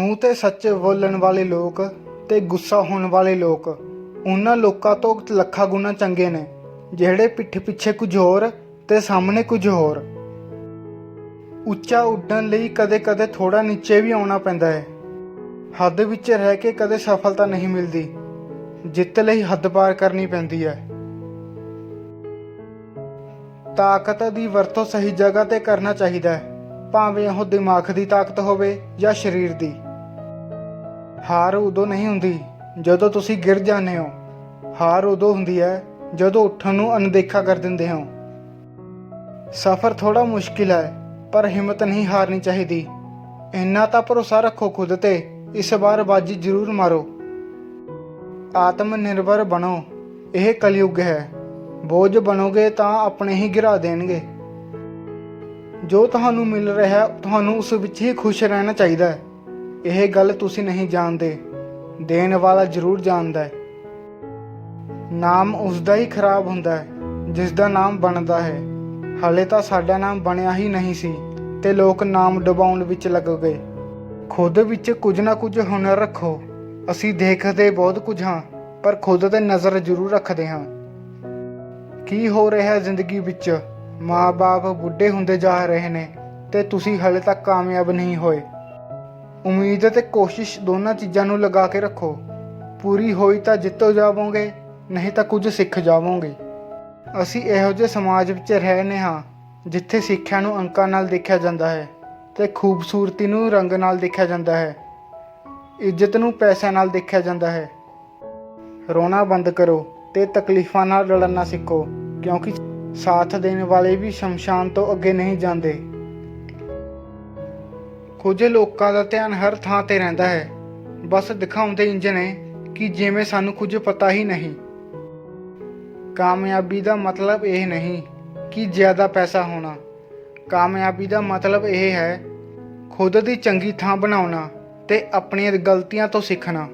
ਮੂੰਹ ਤੇ ਸੱਚੇ ਬੋਲਣ ਵਾਲੇ ਲੋਕ ਤੇ ਗੁੱਸਾ ਹੋਣ ਵਾਲੇ ਲੋਕ, ਉਹਨਾਂ ਲੋਕਾਂ ਤੋਂ ਲੱਖਾਂ ਗੁਣਾ ਚੰਗੇ ਨੇ, ਜਿਹੜੇ ਪਿੱਠ ਪਿੱਛੇ ਕੁਝ ਹੋਰ ਤੇ ਸਾਹਮਣੇ ਕੁਝ ਹੋਰ। ਉੱਚਾ ਉੱਡਣ ਲਈ ਕਦੇ-ਕਦੇ ਥੋੜਾ ਨੀਚੇ ਵੀ ਆਉਣਾ ਪੈਂਦਾ ਹੈ। ਹੱਦ ਵਿੱਚ ਰਹਿ ਕੇ ਕਦੇ ਸਫਲਤਾ ਨਹੀਂ ਮਿਲਦੀ, ਜਿੱਤ ਲਈ ਹੱਦ ਪਾਰ ਕਰਨੀ ਪੈਂਦੀ ਹੈ। ਤਾਕਤ ਦੀ ਵਰਤੋਂ ਸਹੀ ਜਗ੍ਹਾ ਤੇ ਕਰਨਾ ਚਾਹੀਦਾ ਹੈ, ਭਾਵੇਂ ਉਹ ਦਿਮਾਗ ਦੀ ਤਾਕਤ ਹੋਵੇ ਜਾਂ ਸਰੀਰ ਦੀ। ਹਾਰ ਉਦੋਂ ਨਹੀਂ ਹੁੰਦੀ ਜਦੋਂ ਤੁਸੀਂ ਗਿਰ ਜਾਂਦੇ ਹੋ। ਹਾਰ ਉਦੋਂ ਹੁੰਦੀ ਹੈ ਜਦੋਂ ਉੱਠਣ ਨੂੰ ਅਣਦੇਖਾ ਕਰ ਦਿੰਦੇ ਹੋ। ਸਫ਼ਰ ਥੋੜਾ ਮੁਸ਼ਕਿਲ ਹੈ ਪਰ ਹਿੰਮਤ ਨਹੀਂ ਹਾਰਨੀ ਚਾਹੀਦੀ। ਇੰਨਾ ਤਾਂ ਭਰੋਸਾ ਰੱਖੋ ਖੁਦ ਤੇ ਇਸ ਵਾਰ ਬਾਜੀ ਜ਼ਰੂਰ ਮਾਰੋ। ਆਤਮ ਨਿਰਭਰ ਬਣੋ ਇਹ ਕਲਯੁਗ ਹੈ। ਬੋਝ ਬਣੋਗੇ ਤਾਂ ਆਪਣੇ ਹੀ ਗਿਰਾ ਦੇਣਗੇ। ਜੋ ਤੁਹਾਨੂੰ ਮਿਲ ਰਿਹਾ ਹੈ, ਤੁਹਾਨੂੰ ਉਸ ਵਿੱਚ ਹੀ ਖੁਸ਼ ਰਹਿਣਾ ਚਾਹੀਦਾ ਹੈ। ਇਹ ਗੱਲ ਤੁਸੀਂ ਨਹੀਂ ਜਾਣਦੇ। ਦੇਣ ਵਾਲਾ ਜ਼ਰੂਰ ਜਾਣਦਾ ਹੈ। ਨਾਮ ਉਸ ਦਾ ਹੀ ਖਰਾਬ ਹੁੰਦਾ ਹੈ ਜਿਸ ਦਾ ਨਾਮ ਬਣਦਾ ਹੈ। ਹਾਲੇ ਤਾਂ ਸਾਡਾ ਨਾਮ ਬਣਿਆ ਹੀ ਨਹੀਂ ਸੀ ਤੇ ਲੋਕ ਨਾਮ ਡਬਾਉਣ ਵਿੱਚ ਲੱਗ ਗਏ। ਖੁਦ ਵਿੱਚ ਕੁਝ ਨਾ ਕੁਝ ਹੁਨਰ ਰੱਖੋ। ਅਸੀਂ ਦੇਖਦੇ ਬਹੁਤ ਕੁਝ ਹਾਂ, ਪਰ ਖੁਦ ਤੇ ਨਜ਼ਰ ਜ਼ਰੂਰ ਰੱਖਦੇ ਹਾਂ। ਕੀ ਹੋ ਰਿਹਾ ਹੈ ਜ਼ਿੰਦਗੀ ਵਿੱਚ? ਮਾਪੇ ਬੁੱਢੇ ਹੁੰਦੇ ਜਾ ਰਹੇ ਨੇ ਤੇ ਤੁਸੀਂ ਹਲੇ ਤੱਕ ਕਾਮਯਾਬ ਨਹੀਂ ਹੋਏ। ਉਮੀਦ ਤੇ ਕੋਸ਼ਿਸ਼ ਦੋਨਾਂ ਚੀਜ਼ਾਂ ਨੂੰ ਲਗਾ ਕੇ ਰੱਖੋ। ਪੂਰੀ ਹੋਈ ਤਾਂ ਜਿੱਤੋ ਜਾਵੋਗੇ, ਨਹੀਂ ਤਾਂ ਕੁਝ ਸਿੱਖ ਜਾਵੋਗੇ। ਅਸੀਂ ਇਹੋ ਜਿਹੇ ਸਮਾਜ ਵਿੱਚ ਰਹਿਨੇ ਹਾਂ, ਜਿੱਥੇ ਸਿੱਖਿਆ ਨੂੰ ਅੰਕਾਂ ਨਾਲ ਦੇਖਿਆ ਜਾਂਦਾ ਹੈ ਤੇ ਖੂਬਸੂਰਤੀ ਨੂੰ ਰੰਗ ਨਾਲ ਦੇਖਿਆ ਜਾਂਦਾ ਹੈ। ਇੱਜ਼ਤ ਨੂੰ ਪੈਸਿਆਂ ਨਾਲ ਦੇਖਿਆ ਜਾਂਦਾ ਹੈ। ਰੋਣਾ ਬੰਦ ਕਰੋ ਤੇ ਤਕਲੀਫਾਂ ਨਾਲ ਲੜਨਾ ਸਿੱਖੋ, ਕਿਉਂਕਿ ਸਾਥ ਦੇਣ ਵਾਲੇ ਵੀ ਸ਼ਮਸ਼ਾਨ ਤੋਂ ਅੱਗੇ ਨਹੀਂ ਜਾਂਦੇ। ਕੁਝ ਲੋਕਾਂ ਦਾ ਧਿਆਨ ਹਰ ਥਾਂ ਤੇ ਰਹਿੰਦਾ ਹੈ, ਬਸ ਦਿਖਾਉਂਦੇ ਇੰਜ ਨੇ ਕਿ ਜਿਵੇਂ ਸਾਨੂੰ ਕੁਝ ਪਤਾ ਹੀ ਨਹੀਂ। ਕਾਮਯਾਬੀ ਦਾ ਮਤਲਬ ਇਹ ਨਹੀਂ ਕਿ ਜ਼ਿਆਦਾ ਪੈਸਾ ਹੋਣਾ। ਕਾਮਯਾਬੀ ਦਾ ਮਤਲਬ ਇਹ ਹੈ, ਖੁਦ ਦੀ ਚੰਗੀ ਥਾਂ ਬਣਾਉਣਾ ਤੇ ਆਪਣੀਆਂ ਗਲਤੀਆਂ ਤੋਂ ਸਿੱਖਣਾ।